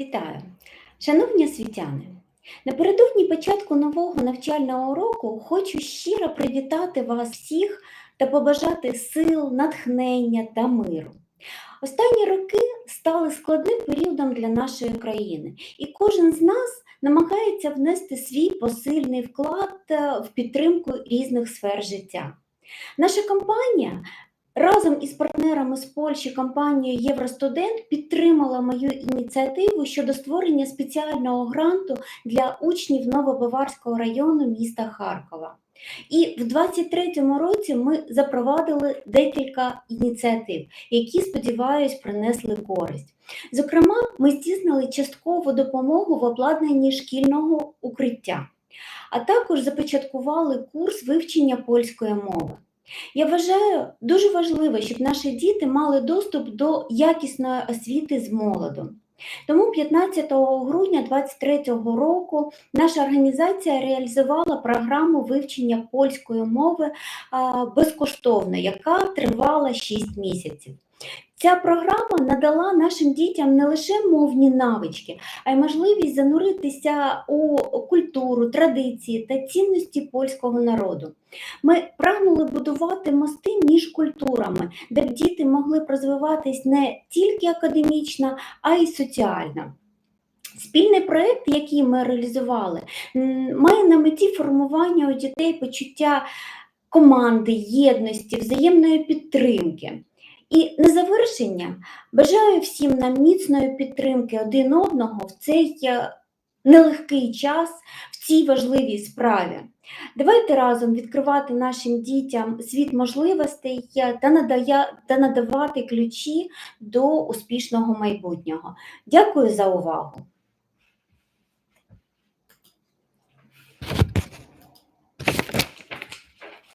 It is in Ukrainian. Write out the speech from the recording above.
Вітаю! Шановні освітяни! Напередодні початку нового навчального року хочу щиро привітати вас всіх та побажати сил, натхнення та миру. Останні роки стали складним періодом для нашої країни, і кожен з нас намагається внести свій посильний вклад е, в підтримку різних сфер життя. Наша компанія разом із партнерами з Польщі, компанією Євростудент, підтримала мою ініціативу щодо створення спеціального гранту для учнів Новобаварського району міста Харкова. І в 2023 році ми запровадили декілька ініціатив, які, сподіваюсь, принесли користь. Зокрема, ми здійснили часткову допомогу в обладнанні шкільного укриття, а також започаткували курс вивчення польської мови. Я вважаю дуже важливо, щоб наші діти мали доступ до якісної освіти з молоду. Тому 15 грудня 2023 року наша організація реалізувала програму вивчення польської мови безкоштовно, яка тривала 6 місяців. Ця програма надала нашим дітям не лише мовні навички, а й можливість зануритися у культуру, традиції та цінності польського народу. Ми прагнули будувати мости між культурами, де б діти могли б розвиватись не тільки академічно, а й соціально. Спільний проєкт, який ми реалізували, має на меті формування у дітей почуття команди, єдності, взаємної підтримки. І на завершення бажаю всім нам міцної підтримки один одного в цей е, нелегкий час, в цій важливій справі. Давайте разом відкривати нашим дітям світ можливостей е, та, надая, та надавати ключі до успішного майбутнього. Дякую за увагу!